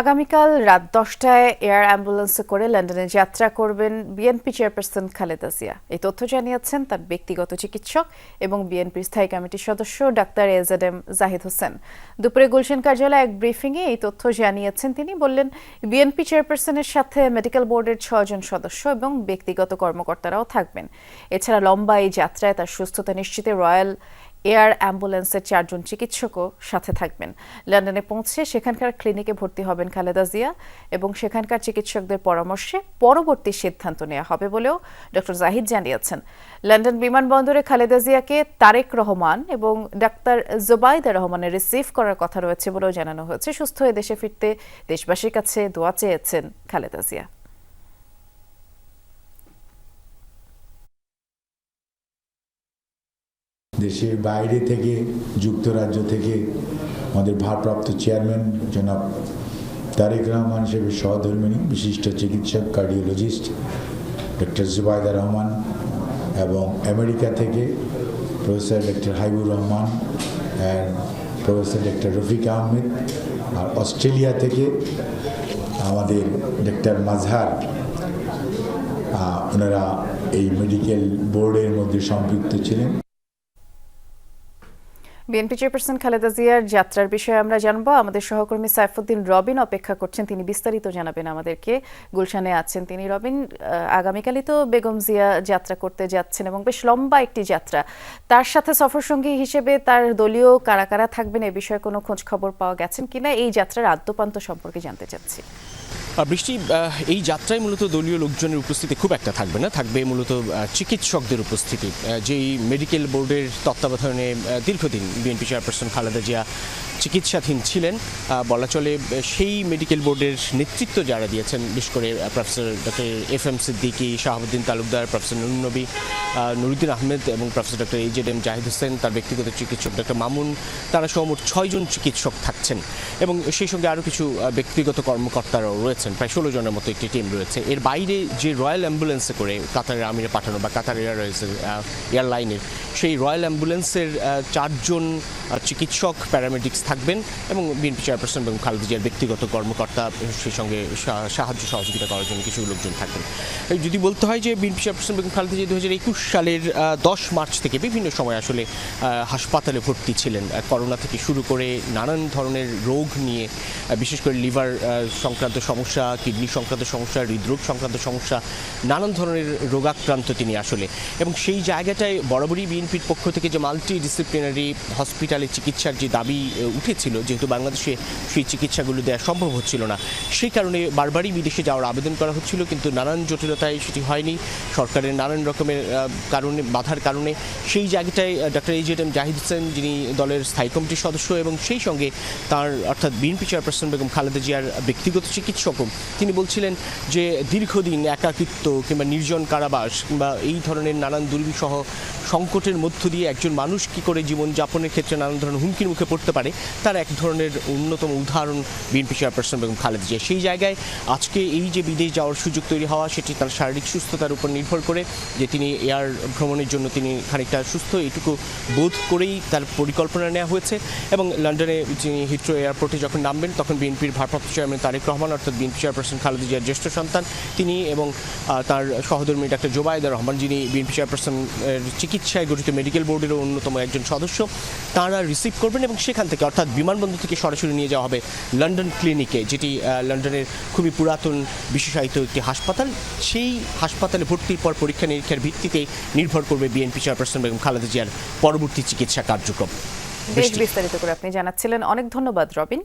আগামীকাল রাত দশটায় এয়ার অ্যাম্বুলেন্সে করে লন্ডনে যাত্রা করবেন বিএনপি চেয়ারপারসন খালেদা জিয়া। এই তথ্য জানিয়েছেন তার ব্যক্তিগত চিকিৎসক এবং বিএনপির স্থায়ী কমিটির সদস্য doctor AZ M Zahid Hossain. দুপুরে গুলশান কার্যালয়ে এক ব্রিফিংয়ে এই তথ্য জানিয়েছেন তিনি। বললেন, বিএনপি চেয়ারপারসনের সাথে মেডিকেল বোর্ডের ছজন সদস্য এবং ব্যক্তিগত কর্মকর্তারাও থাকবেন। এছাড়া লম্বা এই যাত্রায় তার সুস্থতা নিশ্চিতে রয়্যাল এয়ার অ্যাম্বুলেন্সের চারজন চিকিৎসকও সাথে থাকবেন। লন্ডনে পৌঁছে সেখানকার ক্লিনিকে ভর্তি হবেন খালেদা জিয়া এবং সেখানকার চিকিৎসকদের পরামর্শে পরবর্তী সিদ্ধান্ত নেওয়া হবে বলেও ডক্টর জাহিদ জানিয়েছেন। লন্ডন বিমানবন্দরে খালেদা জিয়াকে তারেক রহমান এবং ডাক্তার জোবাইদা রহমানের রিসিভ করার কথা রয়েছে বলেও জানানো হয়েছে। সুস্থ হয়ে দেশে ফিরতে দেশবাসীর কাছে দোয়া চেয়েছেন খালেদা জিয়া। দেশের বাইরে থেকে যুক্তরাজ্য থেকে আমাদের ভারপ্রাপ্ত চেয়ারম্যান জনাব তারেক রহমান হিসেবে সহধর্মিনী বিশিষ্ট চিকিৎসক কার্ডিওলজিস্ট ডক্টর জুবাইদা রহমান এবং আমেরিকা থেকে professor doctor Haibur Rahman and professor doctor Rafiq Ahmed R Australia থেকে আমাদের ডক্টর মাজহার। আহ, ওনারা এই মেডিকেল বোর্ডের মধ্যে সম্পৃক্ত ছিলেন। বিএনপি চেয়ারপারসন খালেদা জিয়ার যাত্রার বিষয়ে আমরা জানব। আমাদের সহকর্মী সাইফুদ্দিন রবিন অপেক্ষা করছেন। তিনি বিস্তারিত জানাবেন আমাদেরকে। গুলশানে আছেন তিনি রবিন। আগামীকালই তো বেগম জিয়া যাত্রা করতে যাচ্ছেন এবং বেশ লম্বা একটি যাত্রা। তার সাথে সফরসঙ্গী হিসেবে তার দলীয় কারা কারা থাকবেন এ বিষয়ে কোনো খোঁজ খবর পাওয়া গেছেন কিনা? এই যাত্রার আদ্যপান্ত সম্পর্কে জানতে চাচ্ছি। বৃষ্টি এই যাত্রায় মূলত দলীয় লোকজনের উপস্থিতি খুব একটা থাকবে না। থাকবে মূলত চিকিৎসকদের উপস্থিতি। যেই মেডিকেল বোর্ডের তত্ত্বাবধানে দীর্ঘদিন বিএনপি চেয়ারপারসন খালেদা জিয়া চিকিৎসাধীন ছিলেন বলা চলে, সেই মেডিকেল বোর্ডের নেতৃত্ব যারা দিয়েছেন, বিশেষ করে professor doctor F M Siddiqui, Shahabuddin Talukdar, professor Nurun Nabi Nuruddin Ahmed এবং professor doctor AZ M Zahid Hossain, তার ব্যক্তিগত চিকিৎসক ডক্টর মামুন, তারা সহ মোট ছয়জন চিকিৎসক থাকছেন। এবং সেই সঙ্গে আরও কিছু ব্যক্তিগত কর্মকর্তারাও রয়েছেন, প্রায় ষোলো জনের মতো একটি টিম রয়েছে। এর বাইরে যে রয়্যাল অ্যাম্বুলেন্সে করে কাতারের আমিরে পাঠানো বা কাতার এয়ারওয়েজের এয়ারলাইনের সেই রয়্যাল অ্যাম্বুলেন্সের চারজন চিকিৎসক, প্যারামেডিক্স থাকবেন এবং বিএনপি চেয়ারপারসন এবং খালেদা জিয়ার ব্যক্তিগত কর্মকর্তা সেই সঙ্গে সাহায্য সহযোগিতা করার জন্য কিছু লোকজন থাকবেন। যদি বলতে হয় যে বিএনপি চেয়ারপারসন এবং খালেদা জিয়া দু হাজার একুশ সালের দশ মার্চ থেকে বিভিন্ন সময় আসলে হাসপাতালে ভর্তি ছিলেন। করোনা থেকে শুরু করে নানান ধরনের রোগ নিয়ে বিশেষ করে লিভার সংক্রান্ত সমস্যা, কিডনি সংক্রান্ত সমস্যা, হৃদরোগ সংক্রান্ত সমস্যা, নানান ধরনের রোগাক্রান্ত তিনি আসলে। এবং সেই জায়গাটায় বরাবরই বিএনপির পক্ষ থেকে যে মাল্টি ডিসিপ্লিনারি হসপিটালে চিকিৎসার যে দাবি উঠেছিল যেহেতু বাংলাদেশে সেই চিকিৎসাগুলো দেওয়া সম্ভব হচ্ছিল না। সেই কারণে বারবারই বিদেশে যাওয়ার আবেদন করা হচ্ছিল, কিন্তু নানান জটিলতায় সেটি হয়নি। সরকারের নানান রকমের কারণে, বাধার কারণে সেই জায়গাটায় doctor AZ M Zahid Hossain যিনি দলের স্থায়ী কমিটির সদস্য এবং সেই সঙ্গে তার, অর্থাৎ বিএনপি চেয়ারপারসন বেগম খালেদা জিয়ার ব্যক্তিগত চিকিৎসকও, তিনি বলছিলেন যে দীর্ঘদিন একাকিত্ব কিংবা নির্জন কারাবাস কিংবা এই ধরনের নানান দুর্বিসহ সংকটের মধ্য দিয়ে একজন মানুষ কি করে জীবনযাপনের ক্ষেত্রে নানান ধরনের হুমকির মুখে পড়তে পারে, তার এক ধরনের অন্যতম উদাহরণ বিএনপি চেয়ারপারসন বেগম খালেদা জিয়া। সেই জায়গায় আজকে এই যে বিদেশ যাওয়ার সুযোগ তৈরি হওয়া, সেটি তার শারীরিক সুস্থতার উপর নির্ভর করে যে তিনি এয়ার ভ্রমণের জন্য তিনি খানিকটা সুস্থ, এটুকু বোধ করেই তার পরিকল্পনা নেওয়া হয়েছে। এবং লন্ডনে যিনি হিথ্রো এয়ারপোর্টে যখন নামবেন, তখন বিএনপির ভারপ্রাপ্ত চেয়ারম্যান তারেক রহমান, অর্থাৎ বিএনপি চেয়ারপারসন খালেদা জিয়ার জ্যেষ্ঠ সন্তান তিনি এবং তার সহধর্মী ডাক্তার জোবায়দা রহমান যিনি বিএনপি চেয়ারপারসন চিকিৎসায় গঠিত মেডিকেল বোর্ডেরও অন্যতম একজন সদস্য। তারা রিসিভ করবেন এবং সেখান থেকে অর্থাৎ বিমানবন্দর থেকে সরাসরি নিয়ে যাওয়া হবে লন্ডন ক্লিনিকে, যেটি লন্ডনের খুবই পুরাতন বিশেষায়িত একটি হাসপাতাল। সেই হাসপাতালে ভর্তির পর পরীক্ষা নিরীক্ষার ভিত্তিতে নির্ভর করবে বিএনপি চেয়ারপারসন বেগম খালেদা জিয়ার পরবর্তী চিকিৎসা কার্যক্রম। বেশ বিস্তারিত করে আপনি জানাচ্ছিলেন। অনেক ধন্যবাদ রবিন।